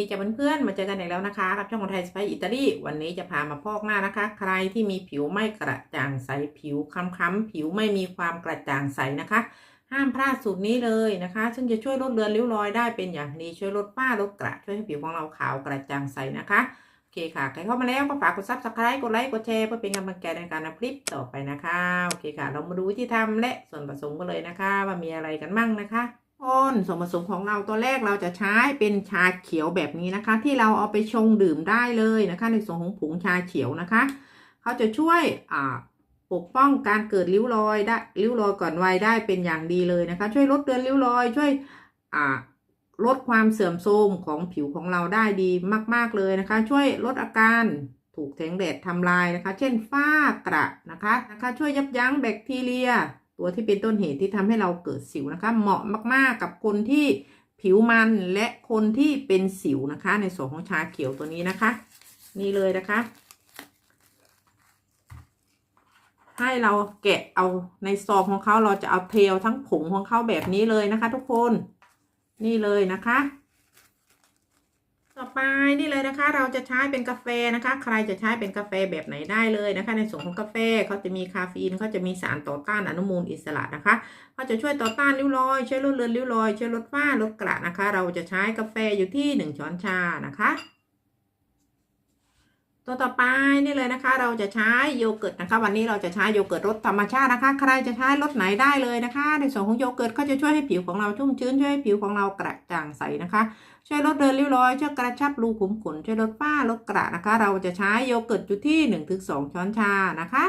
ดีจ้าเพื่อนๆ มาเจอกันอีกแล้วนะคะ กับช่องของไทยสไปอิตาลี วันนี้จะพามาพอกหน้านะคะ ใครที่มีผิวไม่กระจ่างใส ผิวค้ำๆผิวไม่มีความกระจ่างใสนะคะ ห้ามพลาดสูตรนี้เลยนะคะ ซึ่งจะช่วยลดเลือนริ้วรอยได้เป็นอย่างดี ช่วยลดฝ้าลดกระ ช่วยให้ผิวของเราขาวกระจ่างใสนะคะ โอเคค่ะ ใครเข้ามาแล้วก็ฝากกดซับสไครต์กดไลค์กดแชร์เพื่อเป็นกำลังใจในการทำคลิปต่อไปนะคะ โอเคค่ะ เรามาดูวิธีทำและส่วนผสมกันเลยนะคะ ว่ามีอะไรกันมั่งนะคะ ต้นส่วนผสมของเราตัวแรกเราจะใช้เป็นชาเขียวแบบนี้นะคะ ที่เราเอาไปชงดื่มได้เลยนะคะ ในส่วนของผงชาเขียวนะคะ เขาจะช่วยอ่าปกป้องการเกิดริ้วรอยได้ริ้วรอยก่อนวัยได้เป็นอย่างดีเลยนะคะ ช่วยลดเลือนริ้วรอย ช่วยอ่าลดความเสื่อมโทรมของผิวของเราได้ดีมาก ๆเลยนะคะ ช่วยลดอาการถูกแสงแดดทำลายนะคะ เช่นฝ้ากระนะคะนะคะ ช่วยยับยั้งแบคทีเรีย ตัวที่เป็นต้นเหตุที่ทำให้เราเกิดสิวนะคะ เหมาะมากๆกับคนที่ผิวมันและคนที่เป็นสิวนะคะ ในส่วนของชาเขียวตัวนี้นะคะ นี่เลยนะคะ ให้เราแกะเอาในซองของเขาเราจะเอาเทลทั้งผงของเขาแบบนี้เลยนะคะ ทุกคนนี่เลยนะคะ ต่อไปนี่เลยนะคะ เราจะใช้เป็นกาแฟนะคะ ใครจะใช้เป็นกาแฟแบบไหนได้เลยนะคะ ในส่วนของกาแฟเขาจะมีคาเฟอีนเขาจะมีสารต่อต้านอนุมูลอิสระนะคะเขาจะช่วยต่อต้านริ้วรอยช่วยลดเลือนริ้วรอยช่วยลดฝ้าลดกระนะคะ เราจะใช้กาแฟอยู่ที่หนึ่งช้อนชานะคะ ตัวต่อไปนี่เลยนะคะ เราจะใช้โยเกิร์ตนะคะ วันนี้เราจะใช้โยเกิร์ตรสธรรมชาตินะคะ ใครจะใช้รสไหนได้เลยนะคะ ในส่วนของโยเกิร์ตก็จะช่วยให้ผิวของเราชุ่มชื้นช่วยให้ผิวของเรากระจ่างใสนะคะ ช่วยลดเดินริ้วรอยช่วยกระชับรูขุมขนช่วยลดฝ้าลดกระนะคะ เราจะใช้โยเกิร์ตอยู่ที่1นถึงสช้อนชานะคะ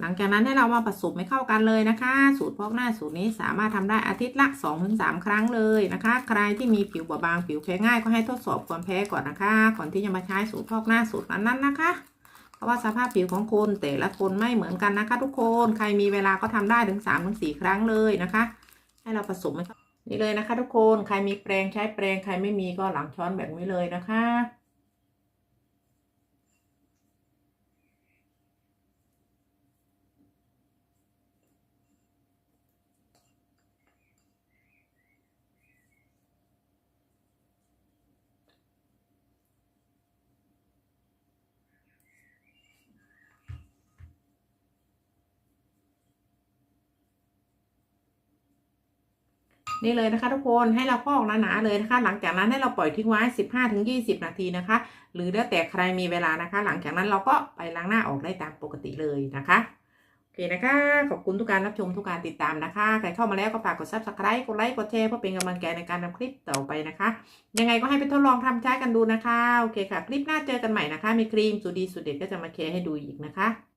หลังจากนั้นให้เรามาผสมให้เข้ากันเลยนะคะ สูตรพอกหน้าสูตรนี้สามารถทำได้อาทิตย์ละ 2-3 ครั้งเลยนะคะ ใครที่มีผิวบอบบางผิวแพ้ง่ายก็ให้ทดสอบความแพ้ก่อนนะคะ ก่อนที่จะมาใช้สูตรพอกหน้าสูตรนั้นๆนะคะเพราะว่าสภาพผิวของคนแต่ละคนไม่เหมือนกันนะคะ ทุกคนใครมีเวลาก็ทำได้ถึง3-4 ครั้งเลยนะคะ ให้เราผสมให้นี่เลยนะคะ ทุกคนใครมีแปรงใช้แปรงใครไม่มีก็หลังช้อนแบบนี้เลยนะคะ นี่เลยนะคะทุกคนให้เราพอกหนาๆเลยนะคะ หลังจากนั้นให้เราปล่อยทิ้งไว้ 15-20 นาทีนะคะ หรือแล้วแต่ใครมีเวลานะคะ หลังจากนั้นเราก็ไปล้างหน้าออกได้ตามปกติเลยนะคะโอเคนะคะ ขอบคุณทุกการรับชมทุกการติดตามนะคะ ใครเข้ามาแล้วก็ฝากกด subscribe กดไลค์กดแชร์เพื่อเป็นกำลังใจในการทำคลิปต่อไปนะคะ ยังไงก็ให้ไปทดลองทำใช้กันดูนะคะโอเคค่ะ คลิปหน้าเจอกันใหม่นะคะ มีครีมสูตรดีสูตรเด็ดก็จะมาแชร์ให้ดูอีกนะคะ